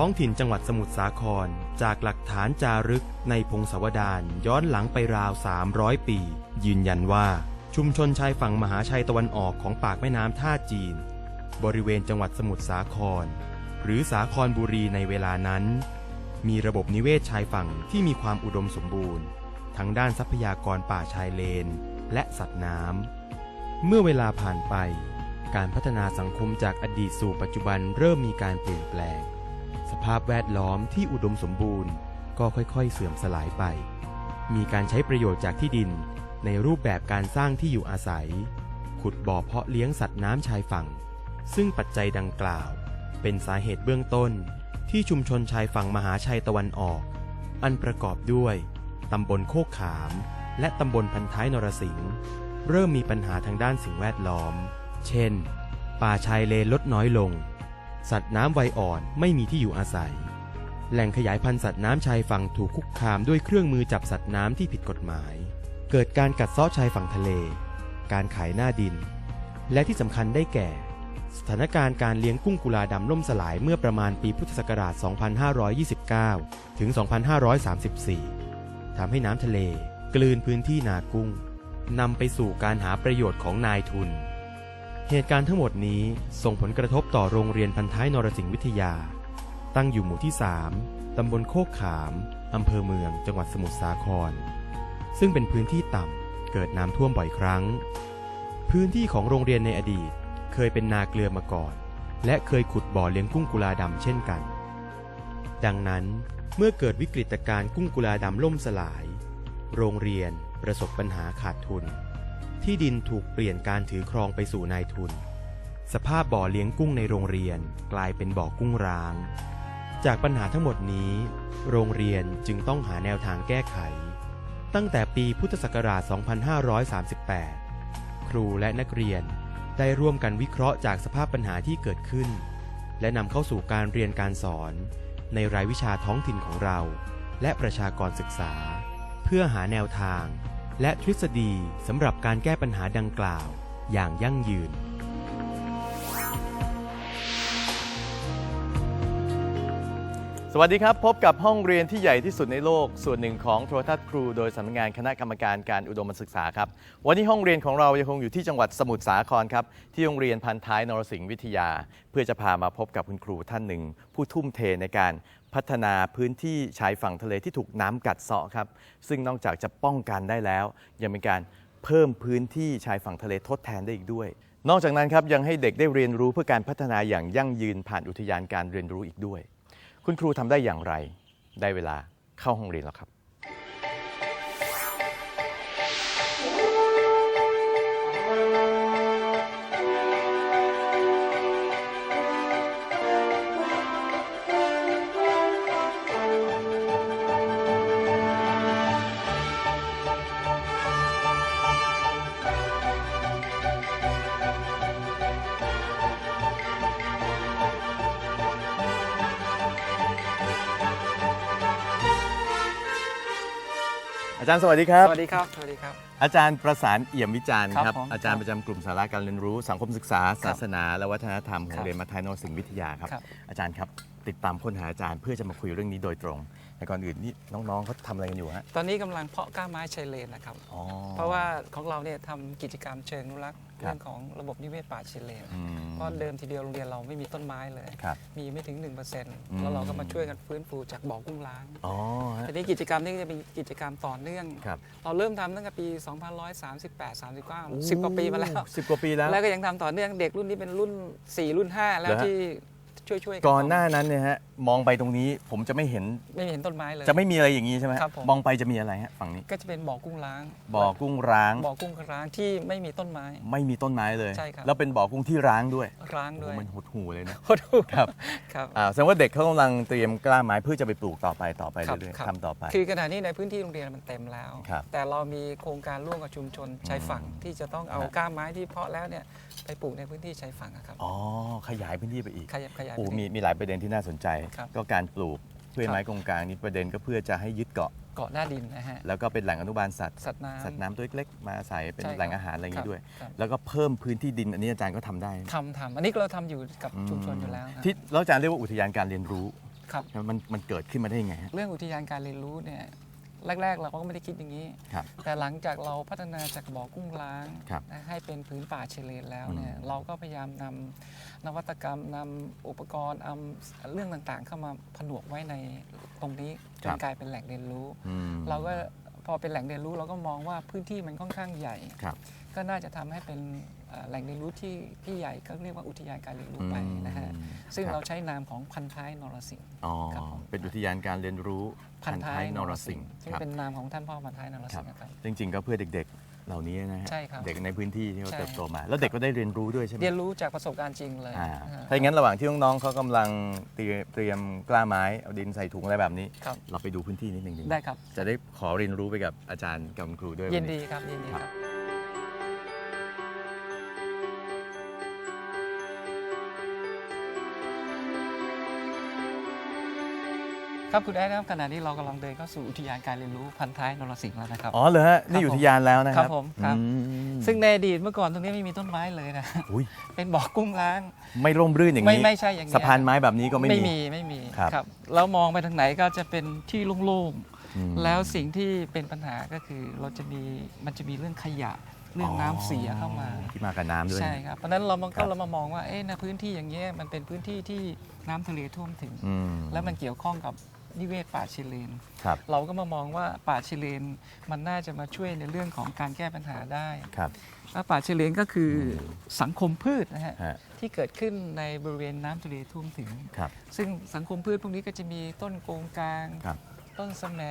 ท้องถิ่นจังหวัดสมุทรสาคร จากหลักฐานจารึกในพงศาวดารย้อนหลังไปราว 300 ปี ยืนยันว่าชุมชนชายฝั่งมหาชัยตะวันออกของปากแม่น้ำท่าจีน บริเวณจังหวัดสมุทรสาคร หรือสาครบุรีในเวลานั้น มีระบบนิเวศชายฝั่งที่มีความอุดมสมบูรณ์ ทั้งด้านทรัพยากรป่าชายเลน และสัตว์น้ำเมื่อเวลาผ่านไป การพัฒนาสังคมจากอดีตสู่ปัจจุบันเริ่มมีการเปลี่ยนแปลง สภาพแวดล้อมที่อุดมสมบูรณ์ ก็ค่อยๆ เสื่อมสลายไป มีการใช้ประโยชน์จากที่ดิน ในรูปแบบการสร้างที่อยู่อาศัย ขุดบ่อเพาะเลี้ยงสัตว์น้ำชายฝั่ง ซึ่งปัจจัยดังกล่าว เป็นสาเหตุเบื้องต้นที่ชุมชนชายฝั่งมหาชัยตะวันออก อันประกอบด้วยตำบลโคกขาม และตำบลพันท้ายนรสิงห์เริ่มมีปัญหาทางด้านสิ่งแวดล้อม เช่น ป่าชายเลนลดน้อยลง สัตว์น้ำวัยอ่อนไม่มีที่อยู่อาศัย แหล่งขยายพันธุ์สัตว์น้ำชายฝั่งถูกคุกคามด้วยเครื่องมือจับสัตว์น้ำที่ผิดกฎหมาย เกิดการกัดเซาะชายฝั่งทะเล การขายหน้าดิน และที่สำคัญได้แก่ สถานการณ์การเลี้ยงกุ้งกุลาดำล่มสลายเมื่อประมาณปีพุทธศักราช 2529 ถึง 2534 ทำให้น้ำทะเล กลืนพื้นที่นากุ้งนำไปสู่การหาประโยชน์ของนายทุน เหตุการณ์ทั้งหมดนี้ส่งผลกระทบต่อโรงเรียนพันท้ายนรสิงห์วิทยา ตั้งอยู่หมู่ที่ 3 ตำบลโคกขาม อำเภอเมือง จังหวัดสมุทรสาคร ซึ่งเป็นพื้นที่ต่ำ เกิดน้ำท่วมบ่อยครั้ง พื้นที่ของโรงเรียนในอดีต เคยเป็นนาเกลือมาก่อน และเคยขุดบ่อเลี้ยงกุ้งกุลาดำเช่นกัน ดังนั้นเมื่อเกิดวิกฤตการณ์กุ้งกุลาดำล่มสลาย โรงเรียนประสบปัญหาขาดทุน ที่ดินถูกเปลี่ยนการถือครองไปสู่นายทุน สภาพบ่อเลี้ยงกุ้งในโรงเรียนกลายเป็นบ่อกุ้งร้าง จากปัญหาทั้งหมดนี้ โรงเรียนจึงต้องหาแนวทางแก้ไข ตั้งแต่ปีพุทธศักราช 2538 ครูและนักเรียนได้ร่วมกันวิเคราะห์จากสภาพปัญหาที่เกิดขึ้น และนำเข้าสู่การเรียนการสอน ในรายวิชาท้องถิ่นของเรา และประชากรศึกษา เพื่อหาแนวทาง และทฤษฎีสำหรับการแก้ปัญหาดังกล่าวอย่างยั่งยืนสวัสดีครับ พบกับห้องเรียนที่ใหญ่ที่สุดในโลก ส่วนหนึ่งของโทรทัศน์ครูโดยสำนักงานคณะกรรมการการอุดมศึกษาครับวันนี้ห้องเรียนของเรายังคงอยู่ที่จังหวัดสมุทรสาครครับที่โรงเรียนพันท้ายนรสิงห์วิทยา เพื่อจะพามาพบกับคุณครูท่านหนึ่ง ผู้ทุ่มเทในการ พัฒนาพื้นที่ชายฝั่งทะเลที่ถูกน้ำกัดเซาะครับ ซึ่งนอกจากจะป้องกันได้แล้ว ยังเป็นการเพิ่มพื้นที่ชายฝั่งทะเลทดแทนได้อีกด้วย นอกจากนั้นครับยังให้เด็กได้เรียนรู้เพื่อการพัฒนาอย่างยั่งยืนผ่านอุทยานการเรียนรู้อีกด้วย คุณครูทำได้อย่างไร ได้เวลาเข้าห้องเรียนแล้วครับ อาจารย์สวัสดีครับ สวัสดีครับ สวัสดีครับ อาจารย์ประสานเอี่ยมวิจารณ์ครับครับผมอาจารย์ประจำกลุ่มสาระการเรียนรู้ สังคมศึกษา ศาสนา และวัฒนธรรมขอคงรับเรียนมัธยมศิลป์วิทยาครับ ครับ อาจารย์ครับติดตามค้นหาอาจารย์เพื่อจะมาคุยเรื่องนี้โดยตรง แต่ก่อนอื่นนี่น้องๆเขาทำอะไรกันอยู่ฮะ ตอนนี้กำลังเพาะกล้าไม้ชายเลนนะครับ อ๋อ เพราะว่าของเราเนี่ยทำกิจกรรมเชิงอนุรักษ์ครับ เรื่องของระบบนิเวศป่าชายเลนอืม เพราะเดิมทีเดียวโรงเรียนเราไม่มีต้นไม้เลย ครับมีไม่ถึง1%มแล้วเราก็มาช่วยกันฟื้นฟูจากบ่อกุ้งล้างอ๋อฮะทีนี้กิจกรรมนี้ก็จะเป็นกิจกรรมต่อเนื่อง ครับ เราเริ่มทำตั้งแต่ปี2138 39 10 กว่าปีมาแล้ว สิบกว่าปีแล้ว แล้วก็ยังทำต่อเนื่องเด็กรุ่นนี้เป็นรุ่น 4 รุ่น 5 แล้วเหรอฮะ ที่ช่วยๆก่อนหน้านั้นเนี่ยฮะ มองไปตรงนี้ผมจะไม่เห็นไม่เห็นต้นไม้เลย จะไม่มีอะไรอย่างนี้ใช่ไหมฮะครับผม มองไปจะมีอะไรฮะฝั่งนี้ก็จะเป็นบ่อกุ้งล้างบ่อกุ้งร้าง บ่อกุ้งร้างที่ไม่มีต้นไม้ ไม่มีต้นไม้เลย ใช่ครับ แล้วเป็นบ่อกุ้งที่ร้างด้วยร้างด้วยโอ้มันหดหูเลยนะขอโทษครับ ครับ อ่าแสดงว่าเด็กเขากำลังเตรียมกล้าไม้เพื่อจะไปปลูกต่อไปต่อไปครับเรื่อยครับ ๆทำต่อไป คือขณะนี้ในพื้นที่โรงเรียนมันเต็มแล้ว ครับแต่เรามีโครงการร่วมกับชุมชนชายฝั่งที่จะต้องเอาฮะก้ามไม้ที่เพาะแล้วเนี่ยไปปลูกในพื้นที่ชายฝั่งอะครับอ๋อขยายพื้นที่ไปอีกขยับขยายโอ้ไปมีมีหลายประเด็นที่น่าสนใจครับก็การปลูกพืชครับไม้กงกลางนี่ประเด็นก็เพื่อจะให้ยึดเกาะเกาะหน้าดินนะฮะแล้วก็เป็นแหล่งอนุบาลสัตว์สัตว์น้ำสัตว์น้ำตัวเล็กๆมาอาศัยเป็นใช่ครับแหล่งอาหารอะไรอย่างนี้ด้วย ครับ แล้วก็เพิ่มพื้นที่ดินอันนี้อาจารย์ก็ทำได้ทำทำอันนี้เราทำอยู่กับชุมชนอยู่แล้วครับที่แล้วอาจารย์เรียกว่าอุทยานการเรียนรู้ครับ มันมันเกิดขึ้นมาได้ยังไงฮะ เรื่องอุทยานการเรียนรู้เนี่ยแรก ๆ เราก็ไม่ได้คิดอย่างนี้ ครับแต่หลังจากเราพัฒนาจากบ่อกุ้งล้างครับนะให้เป็นพื้นป่าเชเลนแล้วเนี่ยอืมเราก็พยายามนำ นวัตกรรมนำอุปกรณ์นำเรื่องต่างๆ เข้ามาผนวกไว้ในตรงนี้จนกลายเป็นแหล่งเรียนรู้ อืม เราก็พอเป็นแหล่งเรียนรู้เราก็มองว่าพื้นที่มันค่อนข้างใหญ่ ครับ ก็น่าจะทำให้เป็นเอ่อแหล่งเรียนรู้ที่ที่ใหญ่ก็เรียกว่าอุทยานการเรียนรู้ไปนะฮะอืมซึ่งครับ เราใช้นามของพันท้ายนรสิงห์ อ๋อครับผม เป็นอุทยานการเรียนรู้พันท้ายนรสิงห์ซึ่งครับ เป็นนามของท่านพ่อพันท้ายนรคสิรับงห์นะครับ จริงๆ ก็เพื่อเด็กๆ เหล่านี้นะฮะใช่ครับ เด็กในพื้นที่ที่เขาใช่เติบโตมา แล้วเด็กก็ได้เรียนรู้ด้วยใช่ไหมเรียนรู้จากประสบการณ์จริงเลยอ่านะฮะ ถ้าอย่างนั้นระหว่างที่น้องๆเขากำลังเตรียมเตรียมกล้าไม้เอาดินใส่ถุงอะไรแบบนี้ ครับ เราไปดูพื้นที่นิดนึงดีหมได้ครับ จะได้ขอเรียนรู้ไปกับอาจารย์กับคุณครูด้วยยินวัดีครับยินดีครับ ครับครับคุณแอดครับขณะนี้เรากำลังเดินเข้าสู่อุทยานการเรียนรู้พันท้ายนรสิงห์แล้วนะครับ อ๋อเหรอฮะนี่อยู่ครับผมอุทยานแล้วนะคครัรับบผมครับ อืม ซึ่งในอดีตเมื่อก่อนตรงนี้ไม่มีต้นไม้เลยนะอุ้ยเป็นบ่อกุ้งล้าง ไม่ร่มรื่นอย่างไม่นี้ไม่ใช่อย่างนี้ สะพานไม้แบบนี้ก็ไม่ไม่มี มีไม่มีครับ ครับแล้วมองไปทางไหนก็จะเป็นที่โล่งอืม ๆแล้วสิ่งที่เป็นปัญหาก็คือเราจะมีมันจะมีเรื่องขยะเรื่องน้ำเสียเข้ามา ที่มากับน้ำด้วย ใช่ครับเพราะฉะนั้นเรามันครัก็บ เรามามองว่าเอ๊ะในพื้นที่อย่างเงี้ยมันเป็นพื้นที่ที่น้ำทะเลท่วมถึง อืม แล้วมันเกี่ยวข้องกับ นิเวศป่าชิเลน ครับ เราก็มามองว่าป่าชิเลนมันน่าจะมาช่วยในเรื่องของการแก้ปัญหาได้ครับ แล้วป่าชิเลนก็คือสังคมพืชนะฮะฮะ ที่เกิดขึ้นในบริเวณน้ำทะเลท่วมถึง ครับ ซึ่งสังคมพืชพวกนี้ก็จะมีต้นโกงกลาง ครับ ต้นสะแหม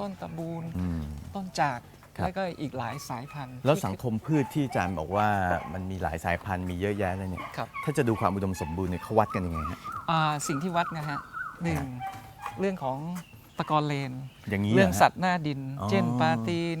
ต้นตะบูน อืม ต้นจาก ครับ แล้วก็อีกหลายสายพันธุ์แล้วที่สังคมพืชที่อาจารย์บอกว่ามันมีหลายสายพันธุ์มีเยอะแยะเลยเนี่ย ครับถ้าจะดูความอุดมสมบูรณ์เนี่ยเขาวัดกันยังไงฮะ อ่าสิ่งที่วัดนะฮะหนึ่ง เรื่องของตะกอนเลน อย่างนี้เรื่องหฮะ สัตว์หน้าดิน อ๋อเช่นปลาตีน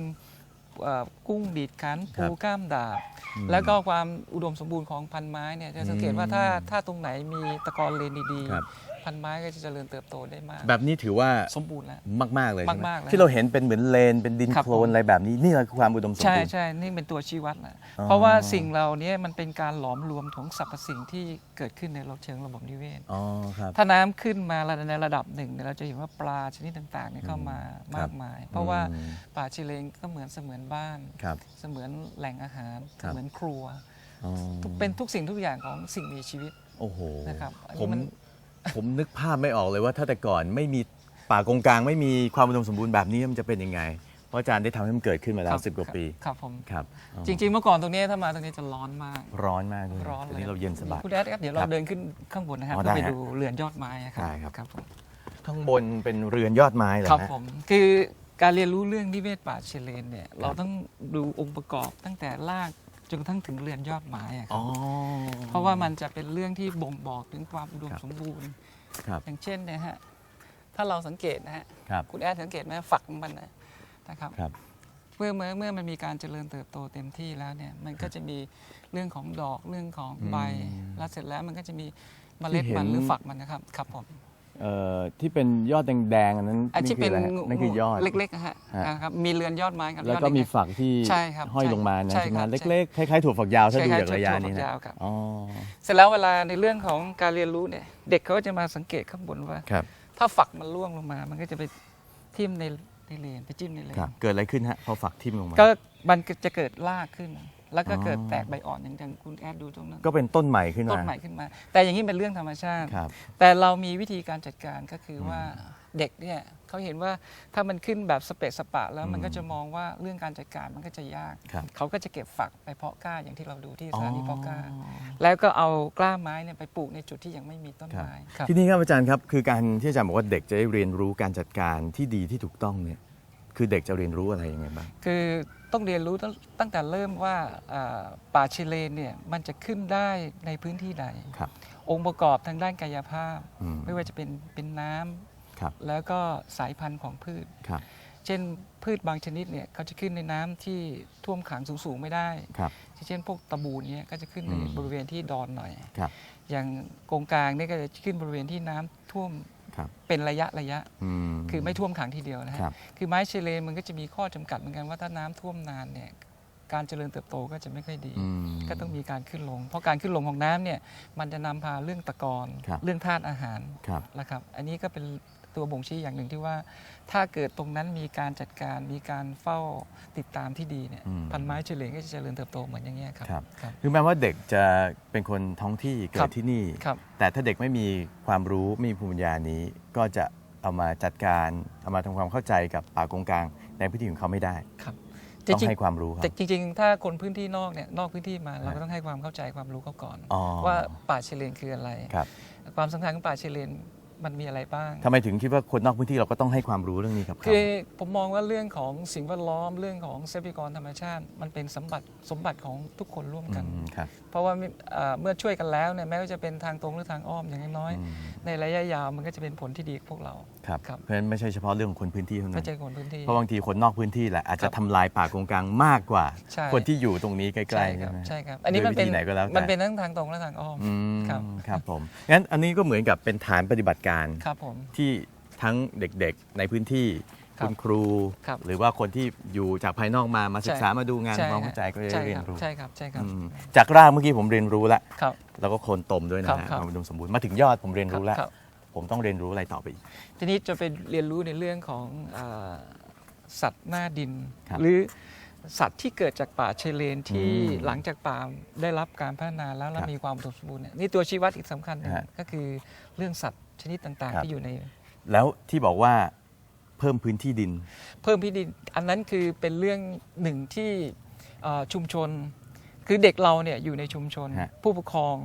เอ่อกุ้งดีดขันครัปูบก้ามดาบ อืมแล้วก็ความอุดมสมบูรณ์ของพันไม้เนี่ยจะสังเกตว่าถ้าอืมถ้าตรงไหนมีตะกอนเลนดีครับๆ พันไม้ก็จะเจริญเติบโตได้มาก แบบนี้ถือว่าสมบูรณ์แล้ว มาก ๆ เลยใช่ไหมากๆเลยที่เราเห็นเป็นเหมือนเลนเป็นดินครับ โคลนผมอะไรแบบนี้นี่คือความอุดมสมใช่บูรณ์ ใช่นี่เป็นตัวชี้วัดแหละอ๋อเพราะว่าสิ่งเหล่านี้มันเป็นการหลอมรวมของสรรพสิ่งที่เกิดขึ้นในเราเชิงระบบนิเวศ อ๋อครับ ถ้าน้ำขึ้นมาในระดับหนึ่งเนี่ยเราจะเห็นว่าปลาชนิดต่างๆเนี่ยเข้ามาครับมากมาย เพราะว่าอืม ป่าชิเลนก็เหมือนเสมือนบ้าน ครับ เสมือนแหล่งอาหารครัเสบมือนครัว อ๋อเป็นทุกสิ่งทุกอย่างของสิ่งมีชีวิตโอ้โหนะครับอันนี้ผมมัน ผมนึกภาพไม่ออกเลยว่าถ้าแต่ก่อนไม่มีป่ากงกลางไม่มีความอุดมสมบูรณ์แบบนี้มันจะเป็นยังไง เพราะอาจารย์ได้ทำให้มันเกิดขึ้นมาแล้วสิบกว่าปี ครับผม ครับอ๋อจริง ๆ เมื่อก่อนตรงนี้ถ้ามาตรงนี้จะร้อนมาก ร้อนมากเลยร้อนทีเลยนี้เราเย็นสบาย คุณแดดครับเดี๋ยวเราครับเดินขึ้นข้างบนนะครับอ๋อเพื่อไปได้ฮะดูเรือนยอดไม้อะครับได้ครับ ครับผม ข้างบนเป็นเรือนยอดไม้เหรอครับฮะ ผมคือการเรียนรู้เรื่องนิเวศป่าเชเลนเนี่ยเราต้องดูองค์ประกอบตั้งแต่ราก จนกระทั่งถึงเรือนยอดไม้อะคอ๋รัอบเพราะว่ามันจะเป็นเรื่องที่บ่งบอกถึงความอุดมครับ สมบูรณ์ ครับ อย่างเช่นเนยฮะ ถ้าเราสังเกตนะฮะ ครับ คุณแอดสังเกตไหมฝักของมันนะนะครับ ครับ เมื่อเมื่อเมื่อมันมีการเจริญเติบโตเต็มที่แล้วเนี่ย มันก็จะมีเรื่องของดอกเรื่องของใบ อืมแล้วเสร็จแล้วมันก็จะมีเมล็ดที่เห็นมันหรือฝักมันนะครับ ครับผม เอ่อที่เป็นยอดแดงๆอันนั้นอันที่เป็นคืออะไรฮะนั่นคือยอด เล็กๆนะฮะฮะ นะครับมีเรือนยอดไม้กับแล้วยอดก็มีเล็กฝักที่ใช่ครับห้อยใช่ลงมานะใช่ใช่ไหมครับเล็กๆคล้ายๆถั่วฝักยาวถ้าดูคล้ายๆจากระยะถั่วฝักนี้นะยาวครับ อ๋อๆเสร็จแล้วเวลาในเรื่องของการเรียนรู้เนี่ย เด็กเขาก็จะมาสังเกตข้างบนว่า ครับถ้าฝักมันร่วงลงมา มันก็จะไปทิ่มในในเลนไปจิ้มในเลนครับ เกิดอะไรขึ้นฮะพอฝักทิ่มลงมา ก็มันก็จะเกิดรากขึ้น แล้วก็อ๋อเกิดแตกใบอ่อนอย่างอย่างคุณแอดดูตรงนั้นก็เป็นต้นใหม่ขึ้นมาต้นใหม่ขึ้นมา แต่อย่างนี้เป็นเรื่องธรรมชาติครับแต่เรามีวิธีการจัดการก็คือว่าเด็กเนี่ยเขาเห็นว่าถ้ามันขึ้นแบบสเปซสปะ แล้วมันก็จะมองว่าเรื่องการจัดการมันก็จะยากครับเขาก็จะเก็บฝักไปเพาะกล้าอย่างที่เราดูที่สถานีเพาะกล้าอ๋อแล้วก็เอากล้าไม้เนี่ยไปปลูกในจุดที่ยังไม่มีต้นครับไม้ครับทีนี้ครับอาจารย์ครับคือการที่อาจารย์บอกว่าเด็กจะได้เรียนรู้การจัดการที่ดีที่ถูกต้องเนี่ย คือเด็กจะเรียนรู้อะไรยังไงบ้าง คือต้องเรียนรู้ตั้งตั้งแต่เริ่มว่าอ่าป่าชิเลนเนี่ยมันจะขึ้นได้ในพื้นที่ใดครับองค์ประกอบทางด้านกายภาพ อืม ไม่ว่าจะเป็นเป็นน้ำครับ แล้วก็สายพันธุ์ของพืช ครับ เช่นพืชบางชนิดเนี่ยเขาจะขึ้นในน้ำที่ท่วมขังสูงๆไม่ได้ ครับ เช่นพวกตะบูนเนี่ยก็จะขึ้นในอืม บริเวณที่ดอนหน่อย ครับ อย่างกงกลางเนี่ยก็จะขึ้นบริเวณที่น้ำท่วม ครับเป็นระยะระยะ อืม คือไม่ท่วมขังทีเดียวนะฮะครับ คือไม้เชเลนมันก็จะมีข้อจำกัดเหมือนกันว่าถ้าน้ำท่วมนานเนี่ยการเจริญเติบโตก็จะไม่ค่อยดี อืม ก็ต้องมีการขึ้นลง เพราะการขึ้นลงของน้ำเนี่ยมันจะนำพาเรื่องตะกอนครับ เรื่องธาตุอาหารครับ นะครับ อันนี้ก็เป็น ตัวบ่งชี้อย่างหนึ่งที่ว่า ถ้าเกิดตรงนั้นมีการจัดการมีการเฝ้าติดตามที่ดีเนี่ยอืมพันไม้เฉลียงก็จะเจริญเติบโตเหมือนอย่างเงี้ยครับ ครับ ครับ คือแม้ว่าเด็กจะเป็นคนท้องที่เกิครัดบที่นี่ ครับ แต่ถ้าเด็กไม่มีความรู้ไม่มีภูมิปัญญานี้ ก็จะเอามาจัดการเอามาทำความเข้าใจกับป่ากงกลางในพื้นที่ของเขาไม่ได้ ครับจต้องริงให้ความรู้คๆรัแต่บ จริง ๆ ถ้าคนพื้นที่นอกเนี่ยนอกพื้นที่มาเราฮะก็ต้องให้ความเข้าใจความรู้เขาก่อน อ๋อว่าป่าเฉลียงคืออะไร ครับ ความสำคัญของป่าเฉลียง มันมีอะไรบ้าง ทำไมถึงคิดว่าคนนอกพื้นที่เราก็ต้องให้ความรู้เรื่องนี้กับเขาคือผมมองว่าเรื่องของสิ่งแวดล้อมเรื่องของทรัพยากรธรรมชาติ มันเป็นสมบัติสมบัติของทุกคนร่วมกัน อืมครับ เพราะว่าไม่เอ่อเมื่อช่วยกันแล้วเนี่ยแม้ว่าจะเป็นทางตรงหรือทางอ้อมอย่างน้อยอืมๆในระยะยาวมันก็จะเป็นผลที่ดีกับพวกเรา ครับ ครับ เพราะฉะนั้นไม่ใช่เฉพาะเรื่องของคนพื้นที่เท่านั้ไม่น ใช่คนพื้นที่ เพราะบางทีคนนอกพื้นที่แหละอาจจะครับทำลายป่ากงกลางมากกว่า ใช่ คนที่อยู่ตรงนี้ใกล้ๆใช่ใช่ครับไหมใช่ครับ อันนี้มันโดยวิเป็นธีไหนก็แล้วแต่มันเป็นทั้งทางตรงและทางอ้อม อืมครับ ครับผมงั้นอันนี้ก็เหมือนกับเป็นฐานปฏิบัติการครับผม ที่ทั้งเด็กๆในพื้นที่ครับคุณครู ครับหรือว่าคนที่อยู่จากภายนอกมามาศึกษามาดูงานใช่ความเข้าใจก็จะใช่ได้เรียนครับรู้ใช่ครับใช่ครับอืมจากรากเมื่อกี้ผมเรียนรู้แล้วครับ แล้วก็โคนตมด้วยนะครับฮะครับ ความอุดมสมบูรณ์มาถึงยอดผมเรียนรู้แล้ว ครับ ผมต้องเรียนรู้อะไรต่อไปอีก ทีนี้จะไปเรียนรู้ในเรื่องของอาสัตว์หน้าดิน ครับหรือ สัตว์ที่เกิดจากป่าชายเลนที่อืมหลังจากป่าได้รับการพัฒนาแล้วและครับมีความอุดมสมบูรณ์เนี่ยนี่ตัวชี้วัดอีกสำคัญหนึ่งฮะก็คือเรื่องสัตว์ชนิดต่างครับๆที่อยู่ใน แล้วที่บอกว่าเพิ่มพื้นที่ดิน เพิ่มพิดินอันนั้นคือเป็นเรื่องหนึ่งที่เอ่อชุมชน คือเด็กเราเนี่ยอยู่ในชุมชนฮะผู้ปกครอง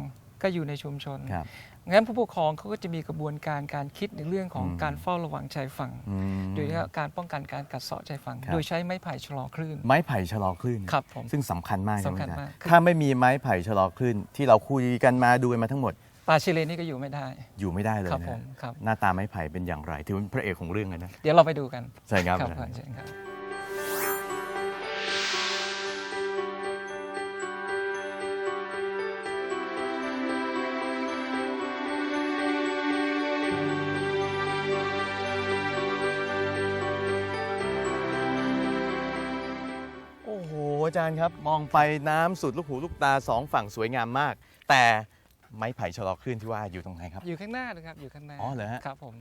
ก็อยู่ในชุมชนครับ งั้นผู้ปกครองเขาก็จะมีกระบวนการการคิดในเรื่องของอืมการเฝ้าระวังชายฝั่ง อืม โดยเฉพาะการป้องกันการกัดเซาะชายฝั่ง ครับ โดยใช้ไม้ไผ่ชะลอคลื่น ไม้ไผ่ชะลอคลื่นครับผมซึ่งสำคัญมากใช่ไหมสำคัญอาจารมากย์ถ้าไม่มีไม้ไผ่ชะลอคลื่นที่เราคุยกันมาดูกันมาทั้งหมดป่าชิเลนนี่ก็อยู่ไม่ได้ อยู่ไม่ได้เลยครับนะผมครับ หน้าตาไม้ไผ่เป็นอย่างไรถือเป็นพระเอกของเรื่องเลยนะ เดี๋ยวเราไปดูกันใช่ครับครับอาจารย์เชิญครับ อ้โหอาจารย์ครับ มองไปน้ำสุดลูกหูลูกตาสองฝั่งสวยงามมาก แต่ไม้ไผ่ชะลอคลื่นที่ว่าอยู่ตรงไหนครับ อยู่ข้างหน้านะครับ อยู่ข้างหน้า อ๋อเหรอฮะ ครับผม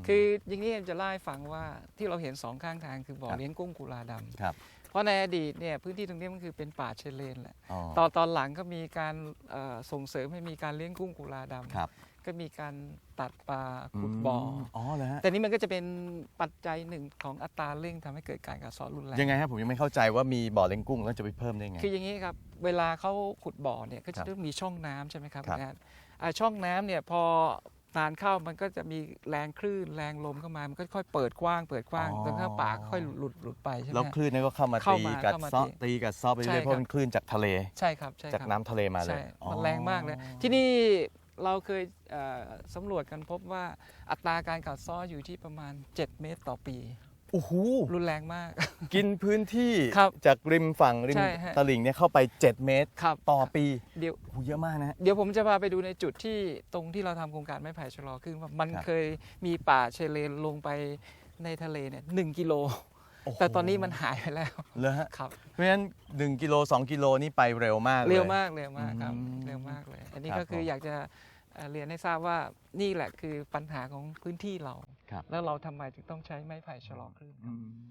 มคืออย่างนี้จะเล่าให้ฟังว่าที่เราเห็นสองข้างทางคือบ่อครับเลี้ยงกุ้งกุลาดำครับ เพราะในอดีตเนี่ยพื้นที่ตรงนี้มันคือเป็นป่าชายเลนแหละอ๋อตอนตอนหลังก็มีการเอ่อส่งเสริมให้มีการเลี้ยงกุ้งกุลาดำครับ ก็มีการตัดปลาขุดบ่อมอ๋อเหรอฮะแต่นี้มันก็จะเป็นปัจจัยหนึ่งของอัตราเร่งทำให้เกิดการกัดเซาะรุนแรง ยังไงครับผมยังไม่เข้าใจว่ามีบ่อเลี้ยงกุ้งแล้วจะไปเพิ่มได้ไง คืออย่างนี้ครับเวลาเขาขุดบ่อเนี่ยก็ครัจะบต้องมีช่องน้ำใช่ไหมครับครับงานอ่าช่องน้ำเนี่ยพอนานเข้ามันก็จะมีแรงคลื่นแรงลมเข้ามา มันก็ค่อยเปิดกว้างเปิดกว้างแล้วก็ปากค่อยหลุดหลุดหลุดไปใช่ไหมแล้วคลื่นนี่ก็เข้ามาเข้าตีมากัดเข้ามาเซาะตีตีกัดเซาะไปใช่เรื่อยๆเพครัราะบ มันคลื่นจากทะเล ใช่ครับใช่จากครับน้ำทะเลมาเลยใช่อ๋อ มันแรงมากเลย ที่นี่ เราเคยเอ่อสำรวจกันพบว่าอัตราการกัดเซ้ออยู่ที่ประมาณ 7 เมตรต่อปีโอ้โหรุนแรงมาก กินพื้นที่ครับจากริมฝั่งริมใช่ฮะตลิ่งเนี่ยเข้าไป 7 เมตรครับต่อปีเดี๋ยวโอ้โหเยอะมากนะฮะเดี๋ยวผมจะพาไปดูในจุดที่ตรงที่เราทำโครงการไม้ไผ่ชะลอขึ้นว่ามันครับเคยมีป่าเชายเลนลงไปในทะเลเนี่ยหนึ่งกิโล โอ้โห แต่ตอนนี้มันหายไปแล้ว เลยฮะครับ เพราะฉะนั้น1กิโล2กิโลนี่ไปเร็วมากเลย เร็วมากเร็วมากครับอืมเร็วมากเลย อันนี้ครับก็คือผมอยากจะเอ่อเรียนให้ทราบว่านี่แหละคือปัญหาของพื้นที่เรา ครับ แล้วเราทำไมถึงต้องใช้ไม้ไผ่ชะลอคลื่น อืม